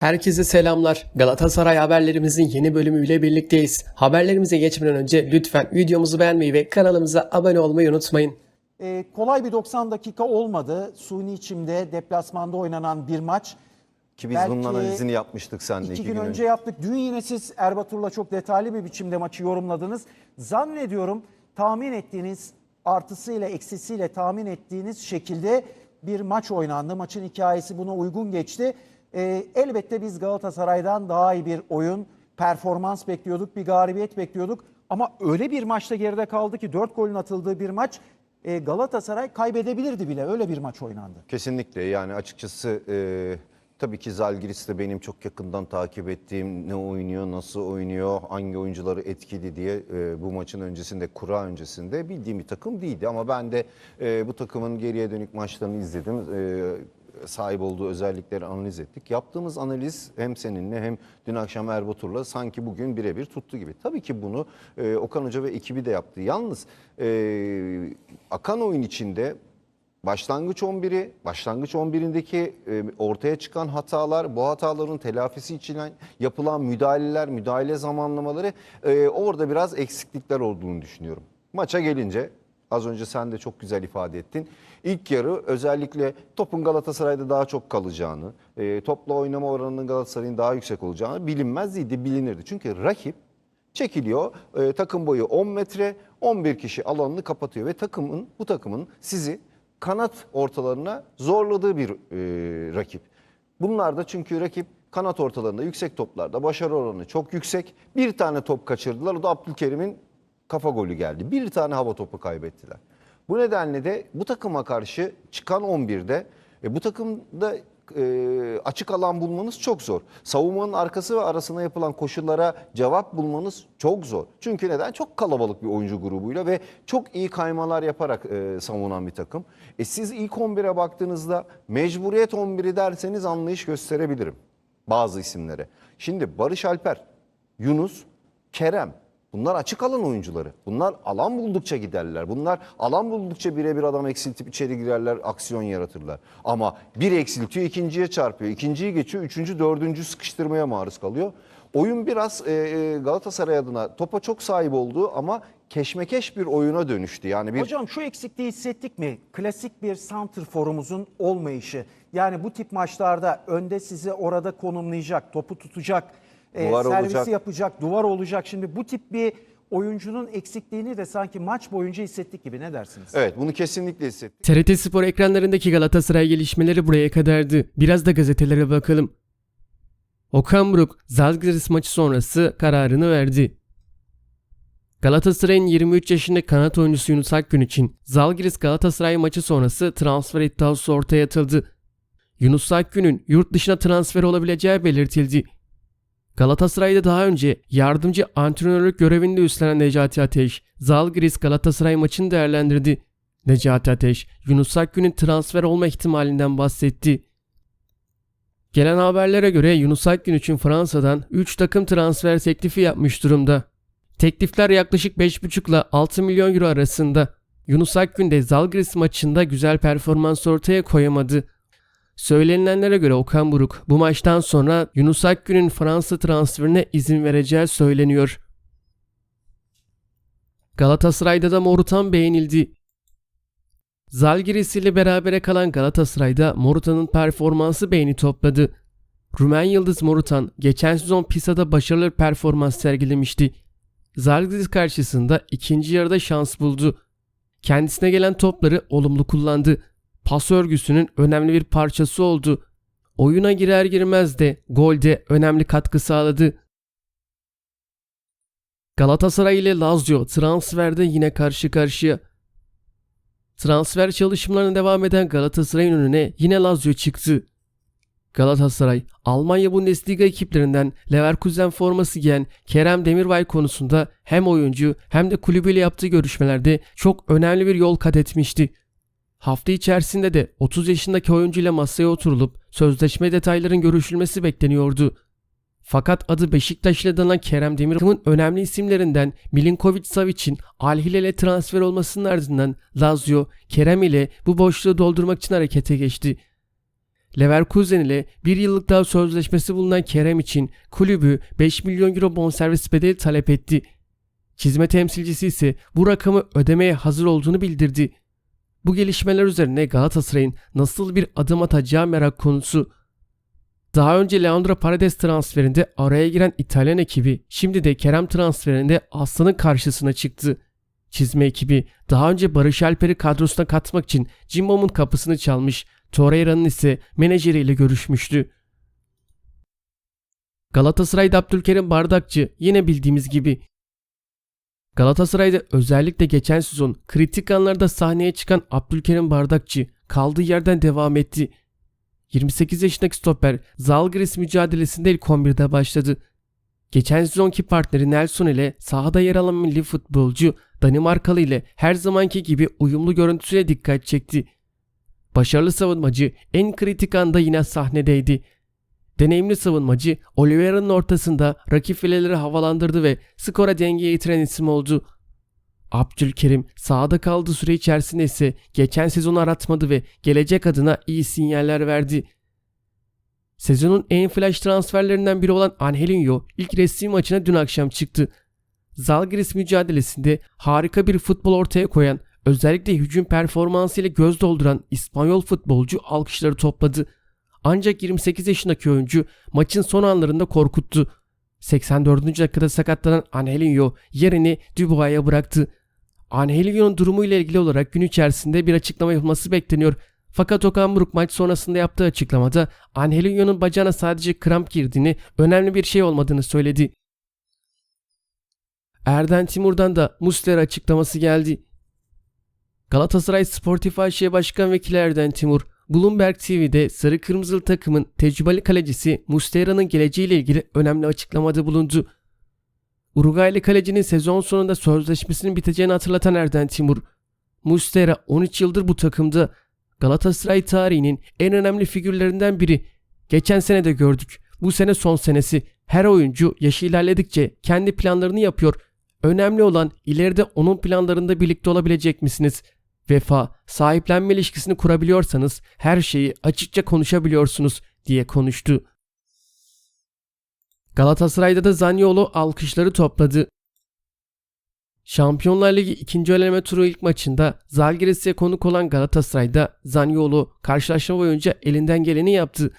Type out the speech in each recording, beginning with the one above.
Herkese selamlar. Galatasaray haberlerimizin yeni bölümüyle birlikteyiz. Haberlerimize geçmeden önce lütfen videomuzu beğenmeyi ve kanalımıza abone olmayı unutmayın. Ee, kolay bir 90 dakika olmadı. Suni içimde deplasmanda oynanan bir maç. Ki biz Belki bunun analizini yapmıştık seninle İki gün önce yaptık. Dün yine siz Erbatur'la çok detaylı bir biçimde maçı yorumladınız. Zannediyorum tahmin ettiğiniz artısıyla eksisiyle tahmin ettiğiniz şekilde bir maç oynandı. Maçın hikayesi buna uygun geçti. Ee, elbette biz Galatasaray'dan daha iyi bir oyun, performans bekliyorduk, bir galibiyet bekliyorduk. Ama öyle bir maçta geride kaldı ki 4 golün atıldığı bir maç e, Galatasaray kaybedebilirdi bile. Öyle bir maç oynandı. Kesinlikle yani açıkçası e, tabii ki Zalgiris de benim çok yakından takip ettiğim ne oynuyor, nasıl oynuyor, hangi oyuncuları etkili diye e, bu maçın öncesinde, kura öncesinde bildiğim bir takım değildi. Ama ben de e, bu takımın geriye dönük maçlarını izledim. E, sahip olduğu özellikleri analiz ettik. Yaptığımız analiz hem seninle hem dün akşam Erbatur'la sanki bugün birebir tuttu gibi. Tabii ki bunu e, Okan Hoca ve ekibi de yaptı. Yalnız e, akan oyun içinde Başlangıç 11'i, başlangıç 11'indeki e, ortaya çıkan hatalar, bu hataların telafisi için yapılan müdahaleler, müdahale zamanlamaları e, orada biraz eksiklikler olduğunu düşünüyorum. Maça gelince az önce sen de çok güzel ifade ettin. İlk yarı özellikle topun Galatasaray'da daha çok kalacağını, e, topla oynama oranının Galatasaray'ın daha yüksek olacağını bilinmez bilinirdi. Çünkü rakip çekiliyor. E, takım boyu 10 metre, 11 kişi alanını kapatıyor ve takımın bu takımın sizi kanat ortalarına zorladığı bir e, rakip. Bunlar da çünkü rakip kanat ortalarında yüksek toplarda başarı oranı çok yüksek. Bir tane top kaçırdılar. O da Abdülkerim'in kafa golü geldi. Bir tane hava topu kaybettiler. Bu nedenle de bu takıma karşı çıkan 11'de e, bu takımda e, açık alan bulmanız çok zor. Savunmanın arkası ve arasına yapılan koşullara cevap bulmanız çok zor. Çünkü neden? Çok kalabalık bir oyuncu grubuyla ve çok iyi kaymalar yaparak e, savunan bir takım. E, siz ilk 11'e baktığınızda mecburiyet 11'i derseniz anlayış gösterebilirim bazı isimlere. Şimdi Barış Alper, Yunus, Kerem Bunlar açık alan oyuncuları. Bunlar alan buldukça giderler. Bunlar alan buldukça birebir adam eksiltip içeri girerler, aksiyon yaratırlar. Ama bir eksiltiyor, ikinciye çarpıyor. ikinciyi geçiyor, üçüncü, dördüncü sıkıştırmaya maruz kalıyor. Oyun biraz e, e, Galatasaray adına topa çok sahip olduğu ama keşmekeş bir oyuna dönüştü. Yani bir Hocam şu eksikliği hissettik mi? Klasik bir center forumuzun olmayışı. Yani bu tip maçlarda önde sizi orada konumlayacak, topu tutacak, Duvar servisi olacak. yapacak, duvar olacak. Şimdi bu tip bir oyuncunun eksikliğini de sanki maç boyunca hissettik gibi ne dersiniz? evet bunu kesinlikle hissettik. TRT Spor ekranlarındaki Galatasaray gelişmeleri buraya kadardı. Biraz da gazetelere bakalım. Okan Buruk, Zalgiris maçı sonrası kararını verdi. Galatasaray'ın 23 yaşındaki kanat oyuncusu Yunus Akgün için Zalgiris Galatasaray maçı sonrası transfer iddiası ortaya atıldı. Yunus Akgün'ün yurt dışına transfer olabileceği belirtildi. Galatasaray'da daha önce yardımcı antrenörlük görevinde üstlenen Necati Ateş, Zalgiris Galatasaray maçını değerlendirdi. Necati Ateş, Yunus Akgün'ün transfer olma ihtimalinden bahsetti. Gelen haberlere göre Yunus Akgün için Fransa'dan 3 takım transfer teklifi yapmış durumda. Teklifler yaklaşık 5,5 ile 6 milyon euro arasında. Yunus Akgün de Zalgiris maçında güzel performans ortaya koyamadı. Söylenilenlere göre Okan Buruk bu maçtan sonra Yunus Akgün'ün Fransa transferine izin vereceği söyleniyor. Galatasaray'da da Morutan beğenildi. Zalgiris ile berabere kalan Galatasaray'da Morutan'ın performansı beğeni topladı. Rumen Yıldız Morutan geçen sezon Pisa'da başarılı performans sergilemişti. Zalgiris karşısında ikinci yarıda şans buldu. Kendisine gelen topları olumlu kullandı. Pas örgüsünün önemli bir parçası oldu. Oyuna girer girmez de golde önemli katkı sağladı. Galatasaray ile Lazio transferde yine karşı karşıya. Transfer çalışmalarına devam eden Galatasaray'ın önüne yine Lazio çıktı. Galatasaray, Almanya Bundesliga ekiplerinden Leverkusen forması giyen Kerem Demirbay konusunda hem oyuncu hem de kulübüyle yaptığı görüşmelerde çok önemli bir yol kat etmişti. Hafta içerisinde de 30 yaşındaki oyuncuyla masaya oturulup sözleşme detayların görüşülmesi bekleniyordu. Fakat adı Beşiktaş ile danan Kerem Demirbay'ın önemli isimlerinden Milinkovic Savic'in Al Hilal'e transfer olmasının ardından Lazio, Kerem ile bu boşluğu doldurmak için harekete geçti. Leverkusen ile bir yıllık daha sözleşmesi bulunan Kerem için kulübü 5 milyon euro bonservis bedeli talep etti. Çizme temsilcisi ise bu rakamı ödemeye hazır olduğunu bildirdi. Bu gelişmeler üzerine Galatasaray'ın nasıl bir adım atacağı merak konusu. Daha önce Leandro Paredes transferinde araya giren İtalyan ekibi şimdi de Kerem transferinde Aslan'ın karşısına çıktı. Çizme ekibi daha önce Barış Alper'i kadrosuna katmak için Cimbom'un kapısını çalmış, Torreira'nın ise menajeriyle görüşmüştü. Galatasaray'da Abdülkerim Bardakçı yine bildiğimiz gibi. Galatasaray'da özellikle geçen sezon kritik anlarda sahneye çıkan Abdülkerim Bardakçı kaldığı yerden devam etti. 28 yaşındaki stoper Zalgiris mücadelesinde ilk 11'de başladı. Geçen sezonki partneri Nelson ile sahada yer alan milli futbolcu Danimarkalı ile her zamanki gibi uyumlu görüntüsüyle dikkat çekti. Başarılı savunmacı en kritik anda yine sahnedeydi. Deneyimli savunmacı Oliveira'nın ortasında rakip fileleri havalandırdı ve skora dengeye getiren isim oldu. Abdülkerim sahada kaldığı süre içerisinde ise geçen sezonu aratmadı ve gelecek adına iyi sinyaller verdi. Sezonun en flash transferlerinden biri olan Angelinho ilk resmi maçına dün akşam çıktı. Zalgiris mücadelesinde harika bir futbol ortaya koyan, özellikle hücum performansıyla göz dolduran İspanyol futbolcu alkışları topladı. Ancak 28 yaşındaki oyuncu maçın son anlarında korkuttu. 84. dakikada sakatlanan Angelinho yerini Dubois'a bıraktı. Angelinho'nun durumu ile ilgili olarak gün içerisinde bir açıklama yapılması bekleniyor. Fakat Okan Buruk maç sonrasında yaptığı açıklamada Angelinho'nun bacağına sadece kramp girdiğini, önemli bir şey olmadığını söyledi. Erden Timur'dan da Muslera açıklaması geldi. Galatasaray Sportif AŞ Başkan Vekili Erden Timur, Bloomberg TV'de Sarı Kırmızılı takımın tecrübeli kalecisi Muslera'nın geleceğiyle ilgili önemli açıklamada bulundu. Uruguaylı kalecinin sezon sonunda sözleşmesinin biteceğini hatırlatan Erden Timur, Muslera 13 yıldır bu takımda Galatasaray tarihinin en önemli figürlerinden biri. Geçen sene de gördük. Bu sene son senesi. Her oyuncu yaşı ilerledikçe kendi planlarını yapıyor. Önemli olan ileride onun planlarında birlikte olabilecek misiniz? Vefa, sahiplenme ilişkisini kurabiliyorsanız her şeyi açıkça konuşabiliyorsunuz diye konuştu. Galatasaray'da da Zaniolo alkışları topladı. Şampiyonlar Ligi ikinci eleme turu ilk maçında Zalgiris'e konuk olan Galatasaray'da Zaniolo karşılaşma boyunca elinden geleni yaptı.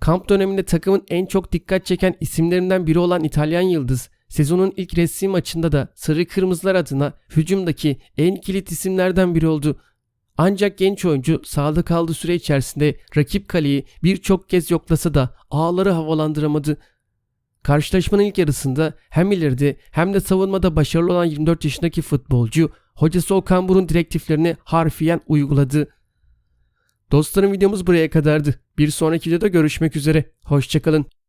Kamp döneminde takımın en çok dikkat çeken isimlerinden biri olan İtalyan Yıldız, sezonun ilk resmi maçında da Sarı Kırmızılar adına hücumdaki en kilit isimlerden biri oldu. Ancak genç oyuncu sahada kaldığı süre içerisinde rakip kaleyi birçok kez yoklasa da ağları havalandıramadı. Karşılaşmanın ilk yarısında hem ileride hem de savunmada başarılı olan 24 yaşındaki futbolcu hocası Okan Buruk'un direktiflerini harfiyen uyguladı. Dostlarım videomuz buraya kadardı. Bir sonraki videoda görüşmek üzere. Hoşçakalın.